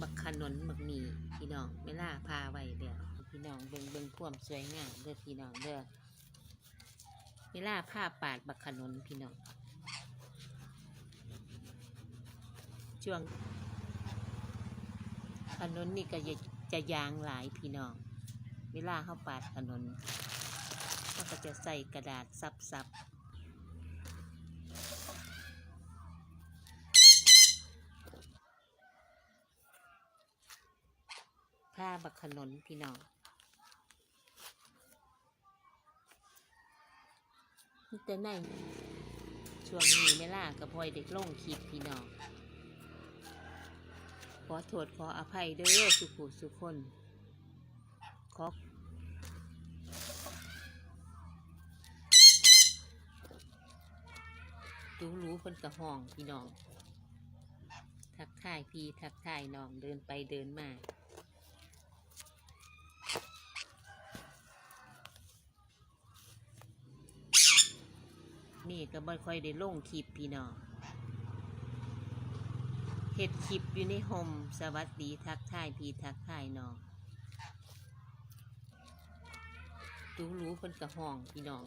บักขนนบักหมีพี่น้องเวลาพาไว้เดี๋ยวพี่น้องเบิ่งเบิ่งความสวยงามเด้อพี่น้องเด้อเวลาผ้าปาดบักขนนพี่น้องช่วงขนนนี่ก็จะจะยางหลายพี่น้อง เวลาเข้าปาดขนนก็จะใส่กระดาษซับๆ ผ้าบักขนนพี่น้องมีแต่ในช่วงนี้ไม่ล่ากับพลอยเด็กล่งคลิปพี่น้อง ขอโทษขออภัยเด้อสุขุสุคนขอดูรู้เพิ่นกระห้องพี่น้อง ทักทายพี่ทักทายน้องเดินไปเดินมา นี่ก็บ่ค่อยได้ลงคลิปพี่น้องเฮ็ดคลิปอยู่ในโฮมสวัสดีทักทายพี่ทักทายน้องดูรู้เพิ่นกระห้องพี่น้อง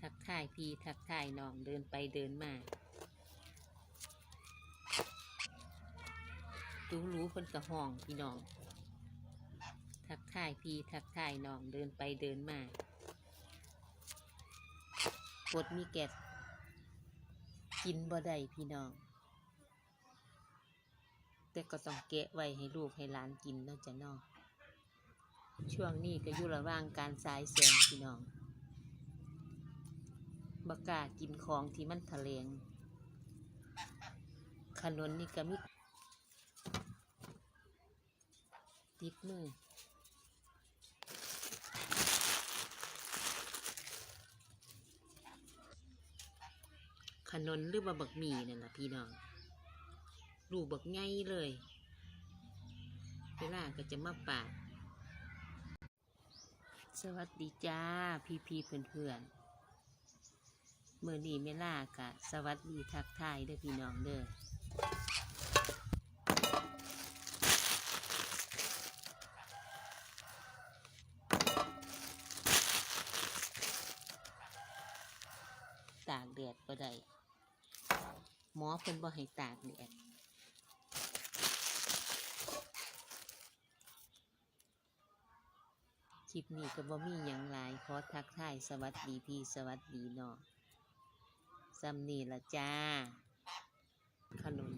ทักทายพี่ทักทายน้องเดินไปเดินมาดูรู้เพิ่นกระห้องพี่น้อง ทักทายพี่ทักทายน้องเดินไปเดินมา กดมีแกะกินบ่ได้พี่น้อง แต่ก็ต้องแกะไว้ให้ลูกให้หลานกินนาะจ้ะนาะช่วงนี้ก็อยู่ระหว่างการสายแสงพี่น้องบกากินของที่มันทะเลงขนนนี่ก็มีติดมือ นนหรือว่าบักหมี่นั่นะพี่น้องรูบักไงเลย เวลาก็จะมาปาด สวัสดีจ้า พี่พี่เพื่อนเพื่อนๆเมื่อนี้เมล่ากะสวัสดีทักทายเด้อพี่น้องเด้อตากแดดก็ได้ หมอเพิ่นบ่ให้ตากแดดคลิปนี้ก็บ่มีหยังหลายขอทักทายสวัสดีพี่สวัสดีน้องซ้ำนี่ละจ้า ขนม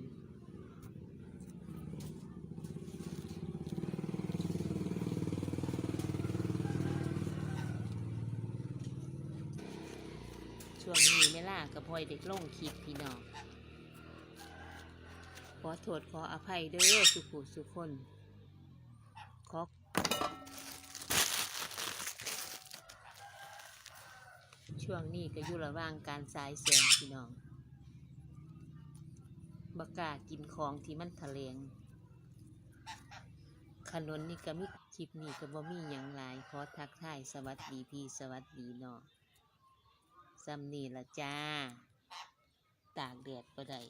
ช่วงนี้ไม่ล่ากับพลอยเด็กลงคลิปพี่น้อง อโทษขออภัยเด้อสุขุสุคนขอช่วงนี้ก็อยู่ระหว่างการสายแสงพี่น้องบกากินของที่มันทะเลงขนนนี่ก็มีคลิปนี้ก็บ่มีหยังหลายขอทักทายสวัสดีพี่สวัสดีน้องซ้ำนี่ละจ้า ตากแดดก็ได้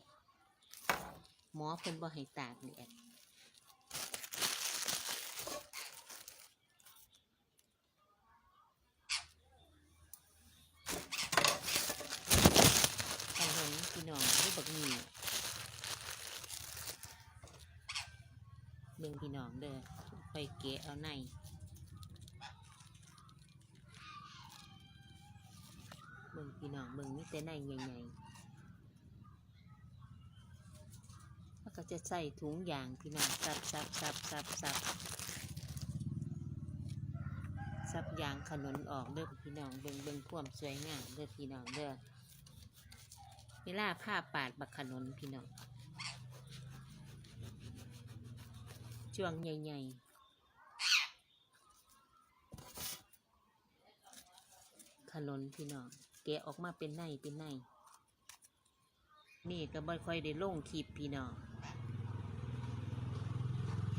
หมอเพิ่นบ่ให้ตากแดดนมพี่น้องรูปบักมี่เบิ่งพี่น้องเด้อไปเกะเอาในเบิ่งพี่น้องเบิ่งนี่แต่ในใหญ่ๆแล้ว ก็จะใส่ถุงยางพี่น้องซับซับซับซับซับซับยางขนนออกเด้อพี่น้องเบิ่งเบิ่งควมสวยงามเด้อพี่น้องเด้อเวลาผ้าปาดบักขนนพี่น้องช่วงใหญ่ๆขนนพี่น้องแกะออกมาเป็นในเป็นในนี่ก็บ่ค่อยได้ลงคลิปพี่น้อง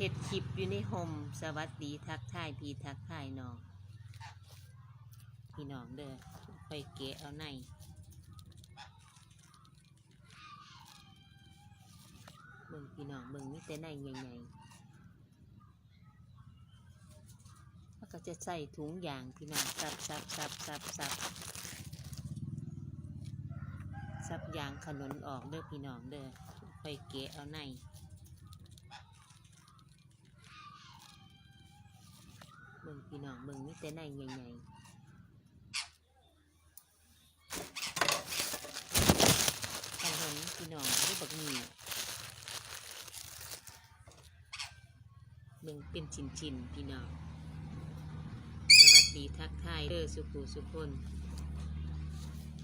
เฮ็ดคลิปอยู่ในโฮมสวัสดีทักทายพี่ทักทายน้อง พี่น้องเด้อไปแกะเอาในเบิ่งพี่น้องเบิ่งนี่แต่ในใหญ่ๆแล้วก็จะใส่ถุงยางพี่น้องซับซับซับซับซับซับยางขนนออกเด้อพี่น้องเด้อไปเกะเอาใน เบิ่ง พี่น้องเบิ่งนี่แต่ในใหญ่ๆขนมพี่น้องที่บักหมี่เบิ่งเป็นชิ้นๆพี่น้อง สวัสดีทักทายเด้อสุขุสุคน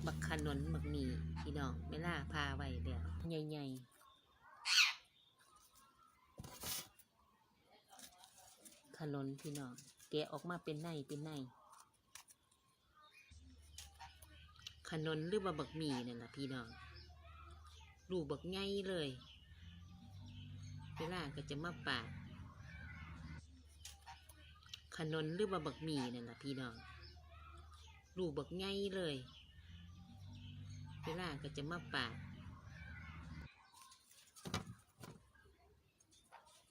บักขนนบักมี่พี่น้องเวลาพาไว้เดี๋ยวใหญ่ๆขนนพี่น้อง กะออกมาเป็นในเป็นในขนนหรือว่าบักหมี่นั่นแหละพี่น้องรูบักไงเลย เวลาก็จะมาปาดขนนหรือว่าบักหมี่นั่นแหละพี่น้องรูบักไงเลย เวลาก็จะมาปาด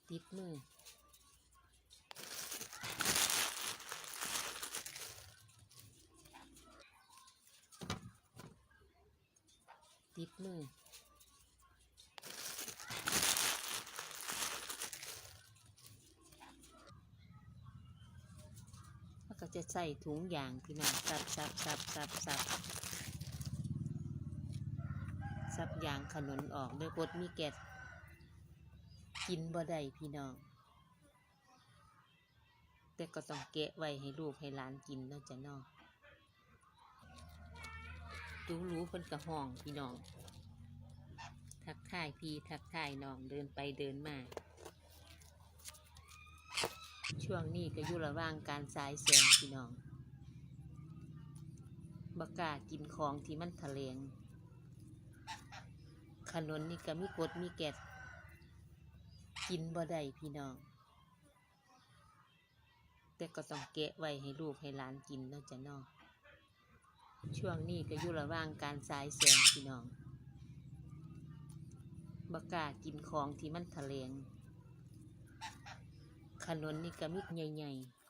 ติดมือ ติดมือแล้วก็จะใส่ถุงยางพี่น้องซับซับซับซับซับซับยางขนนออกโดยบดมีแกดกินบ่ได้พี่น้อง แต่ก็ต้องแกะไว้ให้ลูกให้หลานกินเนาะจ้ะเนาะ รู้รู้เพิ่นกระห้องพี่น้อง ทักทายพี่ทักทายน้องเดินไปเดินมา ช่วงนี้ก็อยู่ระหว่างการสายแสงพี่น้องบกากินของที่มันทะเลงขนนนี่ก็มีกดมีแกดกินบ่ได้พี่น้อง แต่ก็ต้องแกะไว้ให้ลูกให้หลานกินเนาะจ้ะเนาะ ช่วงนี้ก็อยู่ระหว่างการสายแสงพี่น้องบกากินของที่มันทะเลงขนนนี่ก็มิกใหญ่ๆ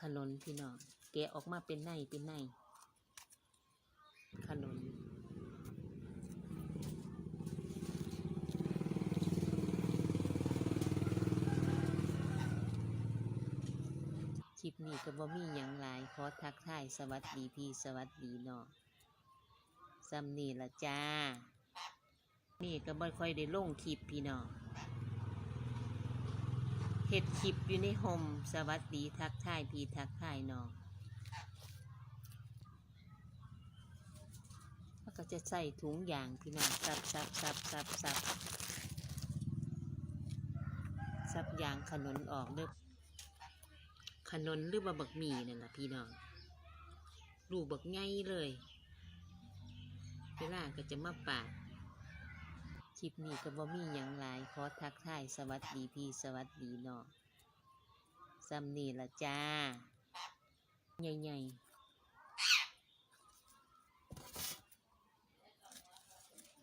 ขนนพี่น้องแกะออกมาเป็นในเป็นใน ขนน คลิปนี้ ก็บ่มีหยังหลายขอทักทายสวัสดีพี่สวัสดีเนาะซำนี่ละจ้า นี่ก็บ่ค่อยได้ลงคลิปพี่น้องเฮ็ดคลิปอยู่ในโฮมสวัสดีทักทายพี่ทักทายน้องแล้วก็จะใส่ถุงยางพี่น้องซับซับซับซับซับซับยางขนุนออกเด้อ ขนนหรือว่าบักหมี่นั่นล่ะพี่น้องลูกบักไงเลยเวลาก็จะมาปาดคลิปนี้ก็บ่มีหยังหลายขอทักทายสวัสดีพี่สวัสดีเนาะซ้ำนี่ละจ้า ใหญ่ๆ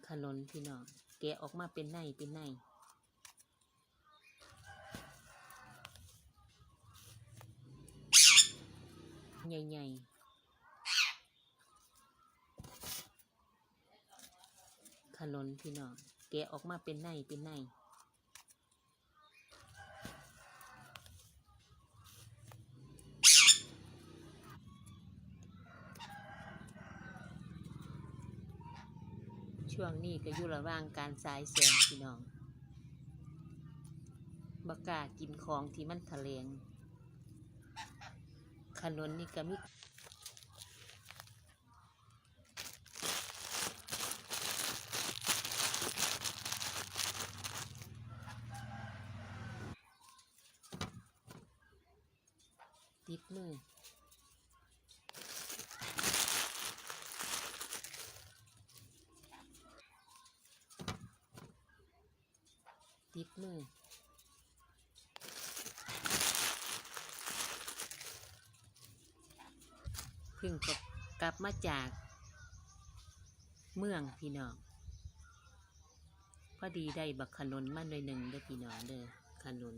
ขนนพี่น้องแกะออกมาเป็นในเป็นใน ใหญ่ๆขนนพี่น้องแกะออกมาเป็นในเป็นในช่วงนี้ก็อยู่ระหว่างการสายแสงพี่น้องบกากินของที่มันทะเลง นนนี่ก็มีติดมือ ติดมือ เพึ่งกลับกลับมาจากเมืองพี่น้อง พอดีได้บักขนุนมาหน่อยหนึ่งเด้อพี่น้องเด้อขนุน